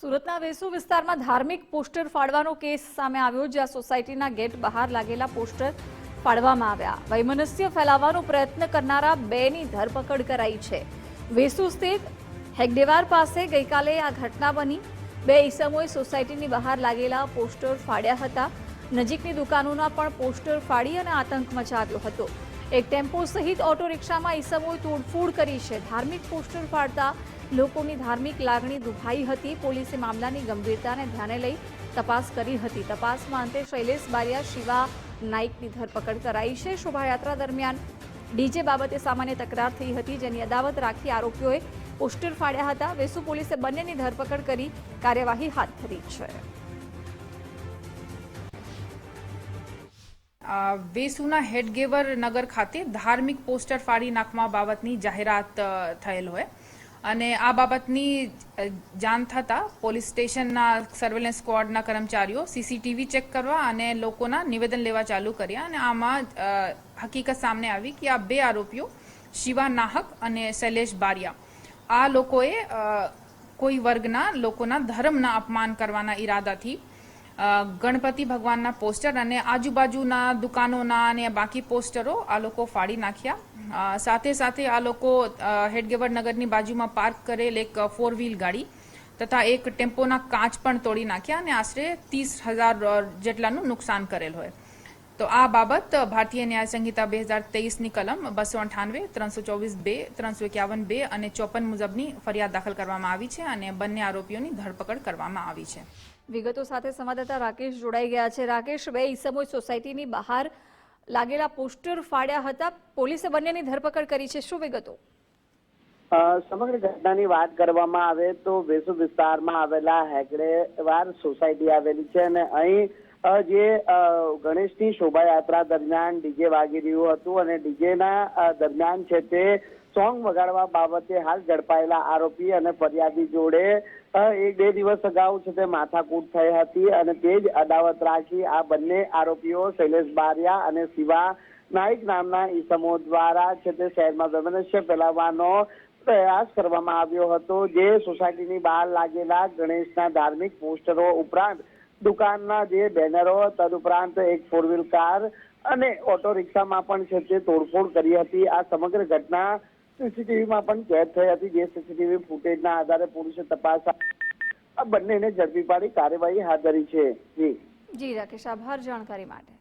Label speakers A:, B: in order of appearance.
A: સુરતના વેસુ વિસ્તારમાં ધાર્મિક પોસ્ટર ફાડવાનો કેસ સામે આવ્યો, જ્યાં સોસાયટીના ગેટ બહાર લાગેલા પોસ્ટર ફાડવામાં આવ્યા. વૈમનસ્ય ફેલાવવાનો પ્રયત્ન કરનારા બેની ધરપકડ કરાઈ છે. વેસુ સ્થિત હેગડેવાર પાસે ગઈકાલે આ ઘટના બની. બે ઈસમોએ સોસાયટીની બહાર લાગેલા પોસ્ટર ફાડ્યા હતા. નજીકની દુકાનોના પણ પોસ્ટર ફાડી અને આતંક મચાવ્યો હતો. એક ટેમ્પો સહિત ઓટો રિક્ષામાં ઈસમોએ તોડફોડ કરી છે. ધાર્મિક પોસ્ટર ફાડતા લોકોની ધાર્મિક લાગણી દુભાઈ હતી. પોલીસે મામલાની ગંભીરતાને ધ્યાને લઈ તપાસ કરી હતી. તપાસમાં અંતે શૈલેષ બારિયા, શિવા નાઇકની ધરપકડ કરાઈ છે. શોભાયાત્રા દરમિયાન ડીજે બાબતે સામાન્ય તકરાર થઈ હતી, જેની અદાવત રાખી આરોપીઓએ પોસ્ટર ફાડ્યા હતા. વેસુ પોલીસે બંનેની ધરપકડ કરી કાર્યવાહી હાથ ધરી છે.
B: વેસુના હેડગેવર નગર ખાતે ધાર્મિક પોસ્ટર ફાડી નાખવા બાબતની જાહેરાત થયેલ હોય. અને આ બાબતની જાણ થતાં પોલીસ સ્ટેશનના સર્વેલન્સ સ્ક્વોડના કર્મચારીઓ સીસીટીવી ચેક કરવા અને લોકોના નિવેદન લેવા ચાલુ કર્યા અને આમાં હકીકત સામે આવી કે આ બે આરોપીઓ શિવા નાહક અને શૈલેષ બારિયા. આ લોકોએ કોઈ વર્ગના લોકોના ધર્મના અપમાન કરવાના ઈરાદાથી ગણપતિ ભગવાનના પોસ્ટર અને આજુબાજુના દુકાનોના અને બાકી પોસ્ટરો આ લોકો ફાડી નાખ્યા. સાથે સાથે આ લોકો હેડગેવર નગરની બાજુમાં પાર્ક કરેલ એક ફોર વ્હીલ ગાડી તથા એક ટેમ્પોના કાચ પણ તોડી નાખ્યા અને આશરે ત્રીસ હજાર જેટલાનું નુકસાન કરેલ હોય. તો આ બાબત ભારતીય ન્યાય સંહિતા બે હજાર તેવીસની કલમ બસો અઠાનવે ત્રણસો ચોવીસ બે ત્રણસો એકાવન બે અને ચોપન મુજબની ફરિયાદ દાખલ કરવામાં આવી છે અને બંને આરોપીઓની ધરપકડ કરવામાં આવી છે.
A: વિગતો સાથે સંવાદદાતા રાકેશ જોડાઈ ગયા છે. રાકેશ બે ઈસમોએ સોસાયટીની બહાર લાગેલા પોસ્ટર ફાડ્યા હતા. પોલીસે બંનેની ધરપકડ કરી છે. શું વિગતો?
C: સમગ્ર ઘટનાની વાત કરવામાં આવે તો વેસુ વિસ્તારમાં આવેલા હેગડેવાર સોસાયટી આવેલી છે અને અહીં જે ગણેશની શોભાયાત્રા દરમિયાન ડીજે વાગી રહ્યું હતું અને ડીજેના દરમિયાન છે તે સોંગ વગાડવા બાબતે હાલ ઝડપાયેલા આરોપી અને ફરિયાદી જોડે એક બે દિવસ અગાઉ છે તે માથાકૂટ થઈ હતી અને તે જ અદાવત રાખી આ બંને આરોપીઓ શૈલેષ બારિયા અને શિવા નાઈક નામના ઈસમો દ્વારા છે તે શહેરમાં વૈમનસ્ય ફેલાવવાનો પ્રયાસ કરવામાં આવ્યો હતો. જે સોસાયટીની બહાર લાગેલા ગણેશના ધાર્મિક પોસ્ટરો ઉપરાંત દુકાનના જે બેનરો તદુપરાંત એક ફોર વ્હીલ કાર અને ઓટો રિક્ષામાં પણ છે તે તોડફોડ કરી હતી. આ સમગ્ર ઘટના સીસીટીવીમાં પણ કેદ થઈ હતી, જે સીસીટીવી ફૂટેજના આધારે પોલીસે તપાસ આ બંનેને ઝડપી પાડી કાર્યવાહી હાથ ધરી છે. જી.
A: જી, રાકેશ, આભાર. જાણકારી માટે.